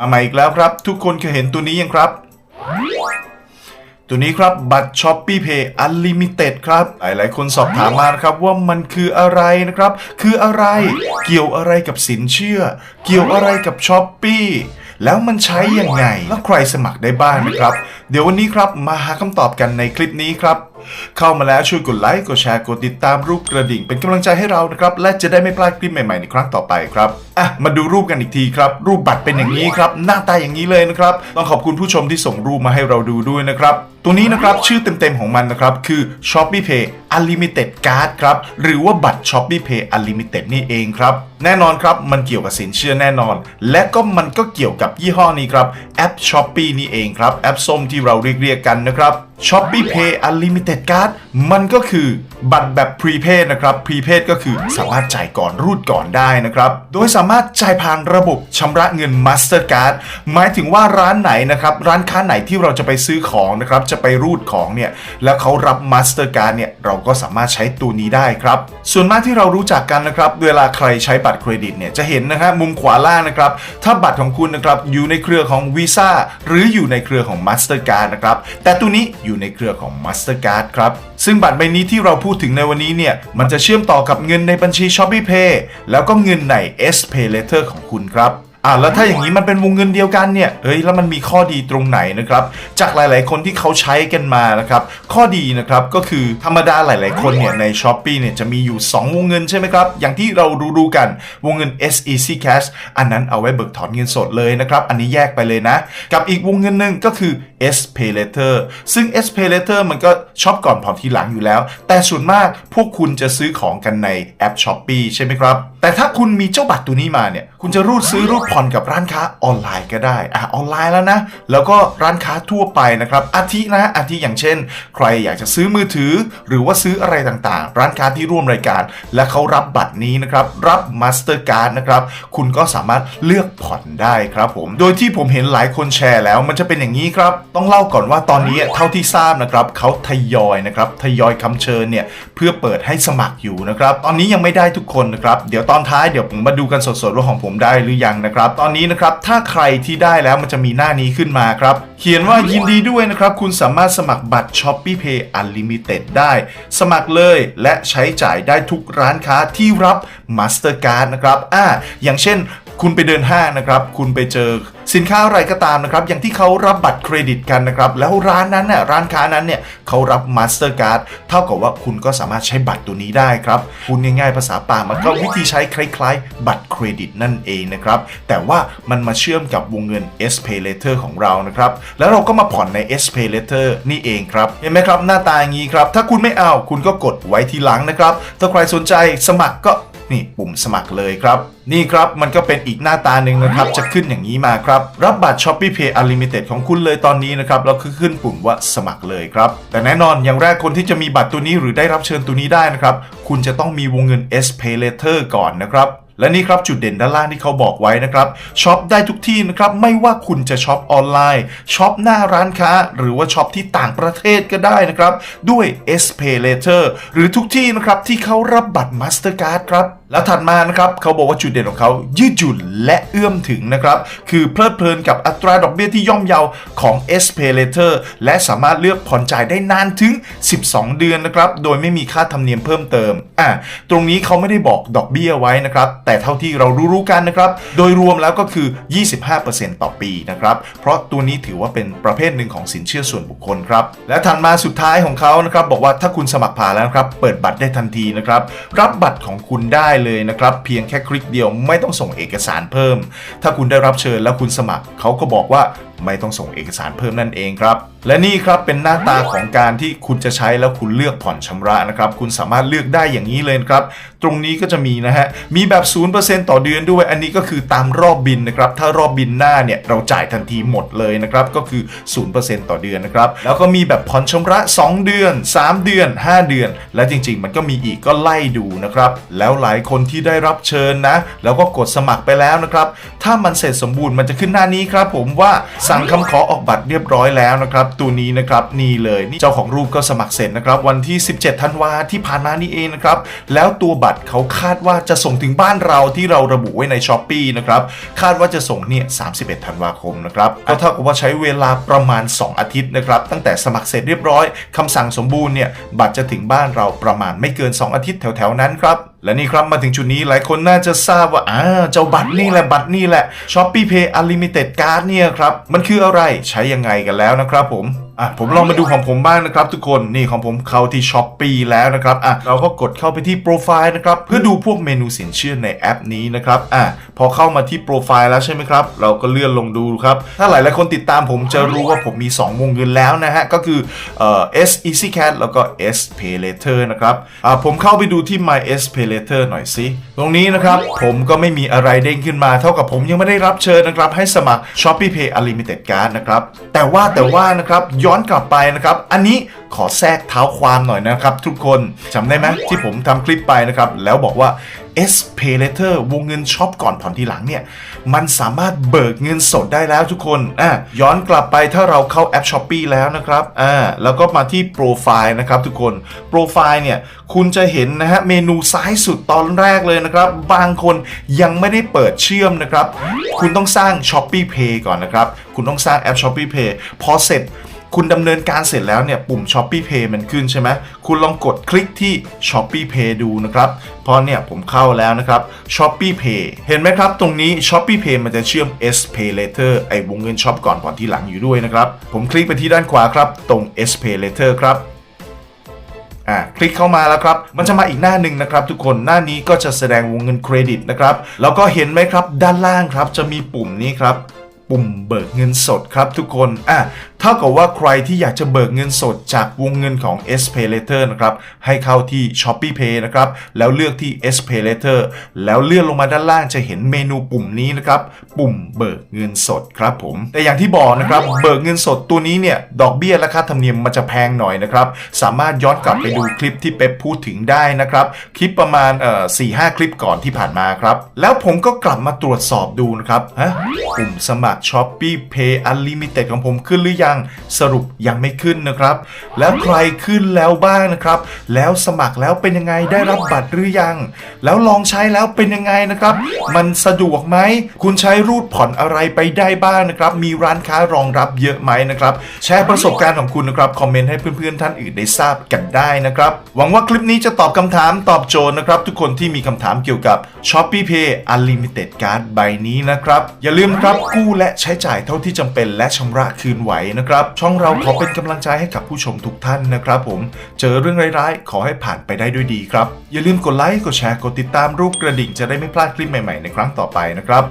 มาใหม่อีกแล้วครับ ทุกคนเคยเห็นตัวนี้ยังครับ ตัวนี้ครับบัตรช้อปปี้เพย์อันลิมิเต็ดครับ หลายๆ คนสอบถามมาครับว่ามันคืออะไรนะครับ คืออะไรเกี่ยวอะไรกับสินเชื่อ เกี่ยวอะไรกับช้อปปี้แล้วมันใช้ยังไง แล้วใครสมัครได้บ้างนะครับ เดี๋ยววันนี้ครับมาหาคำตอบกันในคลิปนี้ครับ เข้ามาแล้วช่วยกดไลค์กดแชร์กดติดตามรูปกระดิ่ง เป็นกำลังใจให้เรานะครับ และจะได้ไม่พลาดคลิปใหม่ๆในครั้งต่อไปครับอะมาดูรูปกันอีกทีครับ รูปบัตรเป็นอย่างนี้ครับ หน้าตาอย่างนี้เลยนะครับ ต้องขอบคุณผู้ชมที่ส่งรูปมาให้เราดูด้วยนะครับ ตัวนี้นะครับชื่อเต็มๆของมันนะครับ คือ Shopee Pay Unlimited Card ครับ หรือว่าบัตร Shopee Pay Unlimited นี่เองครับ แน่นอนครับมันเกี่ยวกับสินเชื่อแน่นอน และก็มันก็เกี่ยวกับยี่ห้อนี้ครับแอป Shopee นี่เองครับแอปส้มที่ที่เราเรียกๆกันนะครับ Shopee Pay Unlimited Card มันก็คือบัตรแบบ Prepaid นะครับ Prepaid ก็คือสามารถจ่ายก่อนรูดก่อนได้นะครับ โดยสามารถจ่ายผ่านระบบชำระเงิน Mastercard หมายถึงว่าร้านไหนนะครับ ร้านค้าไหนที่เราจะไปซื้อของนะครับ จะไปรูดของเนี่ย แล้วเขารับ Mastercard เนี่ย เราก็สามารถใช้ตัวนี้ได้ครับ ส่วนมากที่เรารู้จักกันนะครับ เวลาใครใช้บัตรเครดิตเนี่ย จะเห็นนะฮะมุมขวาล่างนะครับ ถ้าบัตรของคุณนะครับอยู่ในเครือของ Visa หรืออยู่ในเครือของ Mastercard นะครับ แต่ตัวนี้อยู่ในเครือของ Mastercard ครับ ซึ่งบัตรใบนี้ที่เราพูดถึงในวันนี้เนี่ย มันจะเชื่อมต่อกับเงินในบัญชี Shopee Pay แล้วก็เงินใน S Pay Later ของคุณครับอ่าแล้วถ้าอย่างนี้มันเป็นวงเงินเดียวกันเนี่ย เฮ้ย แล้วมันมีข้อดีตรงไหนนะครับ จากหลาย ๆ คนที่เขาใช้กันมานะครับ ข้อดีนะครับก็คือธรรมดาหลาย ๆ คนเนี่ยใน s h อ p e e เนี่ยจะมีอยู่ 2 วงเงินใช่ไหมครับ อย่างที่เรารู้ๆกัน วงเงิน SEC Cash อันนั้นเอาไว้เบิกถอนเงินสดเลยนะครับ อันนี้แยกไปเลยนะ กับอีกวงเงินหนึ่งก็คือ S Pay Later ซึ่ง S Pay Later มันก็ช็อปก่อนผ่อนทีหลังอยู่แล้ว แต่ส่วนมากพวกคุณจะซื้อของกันในแอป s h อ p e e ใช่ไหมครับ แต่ถ้าคุณมีเจ้าบัตรตัวนี้มาเนี่ย คุณจะรูดซื้อรูดผ่อนกับร้านค้าออนไลน์ก็ได้อะออนไลน์แล้วนะ แล้วก็ร้านค้าทั่วไปนะครับ อาทินะอาทิอย่างเช่น ใครอยากจะซื้อมือถือ หรือว่าซื้ออะไรต่างๆ ร้านค้าที่ร่วมรายการ และเขารับบัตรนี้นะครับรับ Mastercard นะครับคุณก็สามารถเลือกผ่อนได้ครับผมโดยที่ผมเห็นหลายคนแชร์แล้ว มันจะเป็นอย่างนี้ครับต้องเล่าก่อนว่าตอนนี้เท่าที่ทราบนะครับเขาทยอยนะครับทยอยคำเชิญเนี่ยเพื่อเปิดให้สมัครอยู่นะครับ ตอนนี้ยังไม่ได้ทุกคนนะครับเดี๋ยวตอนท้ายเดี๋ยวผมมาดูกันสดๆว่าของผมได้หรือยังนะครับ ตอนนี้นะครับถ้าใครที่ได้แล้วมันจะมีหน้านี้ขึ้นมาครับ เขียนว่ายินดีด้วยนะครับ คุณสามารถสมัครบัตร Shopee Pay Unlimited ได้ สมัครเลยและใช้จ่ายได้ทุกร้านค้าที่รับ Mastercard นะครับอ่าอย่างเช่น คุณไปเดินห้างนะครับ คุณไปเจอสินค้าอะไรก็ตามนะครับ อย่างที่เขารับบัตรเครดิตกันนะครับ แล้วร้านนั้นน่ะร้านค้านั้นเนี่ยเขารับ Mastercard เท่ากับว่าคุณก็สามารถใช้บัตรตัวนี้ได้ครับพูดง่ายๆภาษาป่ามันก็วิธีใช้คล้ายๆ บัตรเครดิตนั่นเองนะครับ แต่ว่ามันมาเชื่อมกับวงเงิน S Pay Later ของเรานะครับ แล้วเราก็มาผ่อนใน S Pay Later นี่เองครับเห็นไหมครับหน้าตาอย่างนี้ครับ ถ้าคุณไม่เอาคุณก็กดไว้ทีหลังนะครับถ้าใครสนใจสมัครก็ นี่ปุ่มสมัครเลยครับ นี่ครับมันก็เป็นอีกหน้าตาหนึ่งนะครับ จะขึ้นอย่างนี้มาครับ รับบัตร Shopee Pay Unlimited ของคุณเลยตอนนี้นะครับแล้วคือขึ้นปุ่มว่าสมัครเลยครับ แต่แน่นอนอย่างแรกคนที่จะมีบัตรตัวนี้หรือได้รับเชิญตัวนี้ได้นะครับ คุณจะต้องมีวงเงิน S Pay Later ก่อนนะครับ และนี่ครับจุดเด่นด้านล่างที่เขาบอกไว้นะครับช็อปได้ทุกที่นะครับไม่ว่าคุณจะช็อปออนไลน์ช็อปหน้าร้านค้า หรือว่าช็อปที่ต่างประเทศก็ได้นะครับ ด้วย S Pay Later หรือทุกที่นะครับที่เขารับบัตร Mastercard ครับแล้วถัดมานะครับเขาบอกว่าจุดเด่นของเขายืดหยุ่นและเอื้อมถึงนะครับคือเพลิดเพลินกับอัตราดอกเบี้ยที่ย่อมเยาของ S Pay Later และสามารถเลือกผ่อนจ่ายได้นานถึง 12 เดือนนะครับโดยไม่มีค่าธรรมเนียมเพิ่มเติมอะตรงนี้เขาไม่ได้บอกดอกเบี้ยไว้นะครับแต่เท่าที่เรารู้ๆกันนะครับ โดยรวมแล้วก็คือ 25%ต่อปีนะครับ เพราะตัวนี้ถือว่าเป็นประเภทหนึ่งของสินเชื่อส่วนบุคคลครับ และถัดมาสุดท้ายของเขานะครับ บอกว่าถ้าคุณสมัครผ่านแล้วครับ เปิดบัตรได้ทันทีนะครับ รับบัตรของคุณได้เลยนะครับ เพียงแค่คลิกเดียวไม่ต้องส่งเอกสารเพิ่ม ถ้าคุณได้รับเชิญแล้วคุณสมัครเขาก็บอกว่าไม่ต้องส่งเอกสารเพิ่มนั่นเองครับ และนี่ครับเป็นหน้าตาของการที่คุณจะใช้แล้วคุณเลือกผ่อนชำระนะครับ คุณสามารถเลือกได้อย่างนี้เลยครับ ตรงนี้ก็จะมีนะฮะ มีแบบ 0%ต่อเดือนด้วย อันนี้ก็คือตามรอบบินนะครับ ถ้ารอบบินหน้าเนี่ยเราจ่ายทันทีหมดเลยนะครับ ก็คือ 0%ต่อเดือนนะครับ แล้วก็มีแบบผ่อนชำระ 2 เดือน 3 เดือน 5 เดือน และจริง ๆ มันก็มีอีกก็ไล่ดูนะครับ แล้วหลายคนที่ได้รับเชิญนะ แล้วก็กดสมัครไปแล้วนะครับ ถ้ามันเสร็จสมบูรณ์มันจะขึ้นหน้านี้ครับ ผมว่าสั่งคำขอออกบัตรเรียบร้อยแล้วนะครับตัวนี้นะครับนี่เลยนี่เจ้าของรูปก็สมัครเสร็จนะครับวันที่ 17ธันวาที่ผ่านมานี่เองนะครับแล้วตัวบัตรเขาคาดว่าจะส่งถึงบ้านเราที่เราระบุไว้ในช้อปปีนะครับคาดว่าจะส่งเนี่ย31ธันวาคมนะครับก็เท่ากับว่าใช้เวลาประมาณ 2 อาทิตย์นะครับตั้งแต่สมัครเสร็จเรียบร้อยคำสั่งสมบูรณ์เนี่ยบัตรจะถึงบ้านเราประมาณไม่เกิน 2 อาทิตย์แถวๆนั้นครับและนี่ครับมาถึงจุดนี้หลายคนน่าจะทราบว่าอ่าเจ้าบัตรนี่แหละบัตรนี่แหละ Shopee Pay Unlimited Card เนี่ยครับ มันคืออะไรใช้ยังไงกันแล้วนะครับผม อะผมลองมาดูของผมบ้างนะครับทุกคนนี่ของผมเข้าที่ s h อ p e e แล้วนะครับอะเราก็กดเข้าไปที่โปรไฟล์นะครับเพื่อดูพวกเมนูสินเชื่อในแอปนี้นะครับอะพอเข้ามาที่โปรไฟล์แล้วใช่ไหมครับ เราก็เลื่อนลงดูครับถ้าหลายหลายคนติดตามผมจะรู้ว่าผมมี 2 วงเงินแล้วนะฮะ ก็คือเอ่อ S Easy Cat แล้วก็ S Pay Later นะครับอะผมเข้าไปดูที่ My S Pay Later หน่อยสิตรงนี้นะครับผมก็ไม่มีอะไรเด้งขึ้นมา เท่ากับผมยังไม่ได้รับเชิญนะครับให้สมัคร Shopee Pay Unlimited Card นะครับแต่ว่าแต่ว่านะครับย้อนกลับไปนะครับ อันนี้ขอแทรกเท้าความหน่อยนะครับ ทุกคนจำได้ไหมที่ผมทำคลิปไปนะครับ แล้วบอกว่า S Pay Later วงเงินช็อปก่อนผ่อนทีหลังเนี่ย มันสามารถเบิกเงินสดได้แล้วทุกคนอะย้อนกลับไปถ้าเราเข้าแอป Shopee แล้วนะครับอ่าแล้วก็มาที่โปรไฟล์นะครับทุกคนโปรไฟล์เนี่ยคุณจะเห็นนะฮะเมนูซ้ายสุดตอนแรกเลยนะครับ บางคนยังไม่ได้เปิดเชื่อมนะครับ คุณต้องสร้าง Shopee Pay ก่อนนะครับ คุณต้องสร้างแอป Shopee Pay พอเสร็จ คุณดำเนินการเสร็จแล้วเนี่ยปุ่ม Shopee Pay มันขึ้นใช่ไหมคุณลองกดคลิกที่ Shopee Pay ดูนะครับพราะเนี่ยผมเข้าแล้วนะครับ Shopee Pay เห็นไหมครับ ตรงนี้ Shopee Pay มันจะเชื่อม S Pay Later ไอ้วงเงินช็อปก่อนผ่อนที่หลังอยู่ด้วยนะครับ ผมคลิกไปที่ด้านขวาครับ ตรง S Pay Later ครับอ่าคลิกเข้ามาแล้วครับ มันจะมาอีกหน้าหนึ่งนะครับ ทุกคนหน้านี้ก็จะแสดงวงเงินเครดิตนะครับ แล้วก็เห็นไหมครับ ด้านล่างครับจะมีปุ่มนี้ครับ ปุ่มเบิกเงินสดครับทุกคนอะ ท่ากับว่าใครที่อยากจะเบิกเงินสดจากวงเงินของ S Pay Later นะครับ ให้เข้าที่ Shopee Pay นะครับ แล้วเลือกที่ S Pay Later แล้วเลื่อนลงมาด้านล่างจะเห็นเมนูปุ่มนี้นะครับ ปุ่มเบิกเงินสดครับผม แต่อย่างที่บอกนะครับ เบิกเงินสดตัวนี้เนี่ย ดอกเบี้ยและค่าธรรมเนียมมันจะแพงหน่อยนะครับ สามารถย้อนกลับไปดูคลิปที่เป๊ปพูดถึงได้นะครับ คลิปประมาณเอ่อสี่ห้าคลิปก่อนที่ผ่านมาครับ แล้วผมก็กลับมาตรวจสอบดูนะครับ ฮะ ปุ่มสมัคร Shopee Pay Unlimited ของผมขึ้นหรือยังสรุปยังไม่ขึ้นนะครับ แล้วใครขึ้นแล้วบ้างนะครับ แล้วสมัครแล้วเป็นยังไงได้รับบัตรหรือยัง แล้วลองใช้แล้วเป็นยังไงนะครับ มันสะดวกไหมคุณใช้รูดผ่อนอะไรไปได้บ้างนะครับ มีร้านค้ารองรับเยอะไหมนะครับ แชร์ประสบการณ์ของคุณนะครับคอมเมนต์ให้เพื่อนๆท่านอื่นได้ทราบกันได้นะครับ หวังว่าคลิปนี้จะตอบคำถามตอบโจทย์นะครับ ทุกคนที่มีคำถามเกี่ยวกับ Shopee Pay Unlimited Card ใบนี้นะครับ อย่าลืมครับกู้และใช้จ่ายเท่าที่จำเป็นและชำระคืนไหวนะครับ ช่องเราขอเป็นกำลังใจให้กับผู้ชมทุกท่านนะครับผม เจอเรื่องร้ายๆ ขอให้ผ่านไปได้ด้วยดีครับ อย่าลืมกดไลค์ กดแชร์ กดติดตามรูปกระดิ่งจะได้ไม่พลาดคลิปใหม่ๆ ในครั้งต่อไปนะครับ